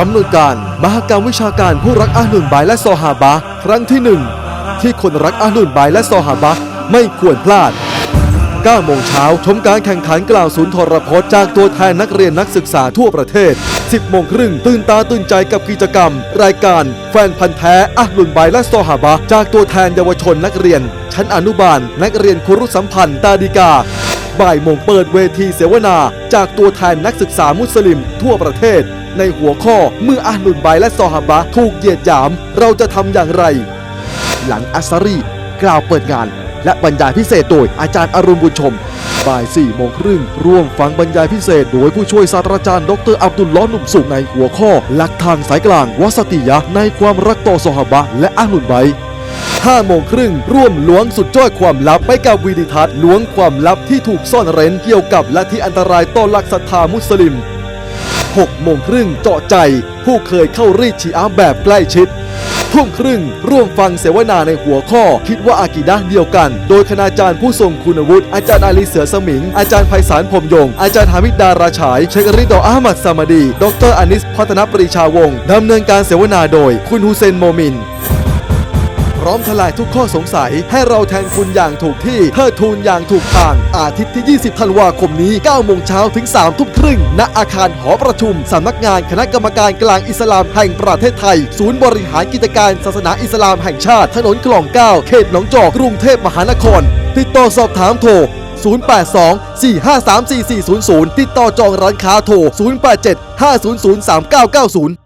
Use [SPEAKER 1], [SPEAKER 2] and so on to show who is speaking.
[SPEAKER 1] กำหนดการมหกรรมวิชาการผู้รักอาหนุนบายและซอฮาบะครั้งที่หนึ่งที่คนรักอาหนุนบายและซอฮาบะไม่ควรพลาด9โมงเช้าชมการแข่งขันกล่าวศูนย์ทรพจน์จากตัวแทนนักเรียนนักศึกษาทั่วประเทศ 10โมงครึ่งตื่นตาตื่นใจกับกิจกรรม รายการ แฟนพันธ์แท้อัลลุนบายและซอฮาบะจากตัวแทนเยาวชนนักเรียน ชั้นอนุบาล นักเรียนครุสัมพันธ์ตาดิกา บ่ายโมงเปิดเวทีเสวนา จากตัวแทนนักศึกษามุสลิมทั่วประเทศ ในหัวข้อเมื่ออัลลุนบและซอฮาบะถูกเหยียดหยาม เราจะทำอย่างไร หลังอัสซารีกล่าวเปิดงาน และบรรยายพิเศษโดยอาจารย์อรุณบุญชม บ่าย4โมงครึ่งร่วมฟังบรรยายพิเศษ โดยผู้ช่วยศาสตราจารย์ดรอับดุลล้อหนุ่มสุขในหัวข้อหลักทางสายกลางวัสติยะในความรักต่อซอฮาบะและอาหนุนไบ 5โมงครึ่งร่วมล้วงสุดยอดความลับไปกับวีดิทัศน์ล้วงความลับที่ถูกซ่อนเร้นเกี่ยวกับและที่อันตรายต่อหลักศรัทธามุสลิม6โมงครึ่งเจาะใจ ผู้เคยเข้ารีดชีอาแบบใกล้ชิด ทุ่มครึ่ง ร่วมฟังเสวนาในหัวข้อ คิดว่าอากีดะเดียวกัน โดยคณาจารย์ผู้ทรงคุณวุฒิอาจารย์อาลีเสือสมิง อาจารย์ไพศาลพรมยง อาจารย์ฮามิดดาราฉาย เชคริดออามัดซามาดี ดรอานิสพัฒนปรีชาวงดำเนินการเสวนาโดย คุณฮุเซนโมมิน ร้อมทลายทุกข้อสงสัย ให้เราแทนคุณอย่างถูกที่เทิดทูนอย่างถูกทาง อาทิตย์ที่ 20 ธันวาคมนี้ 9 โมงเช้าถึง 3 ทุ่มครึ่ง ณ อาคารหอประชุม สำนักงานคณะกรรมการกลางอิสลามแห่งประเทศไทย ศูนย์บริหารกิจการศาสนาอิสลามแห่งชาติ ถนนกล่อง9เขตหนองจอก กรุงเทพมหานคร ติดต่อสอบถามโทร082 453 4400 ติดต่อจองร้านค้าโทร 087 500 3990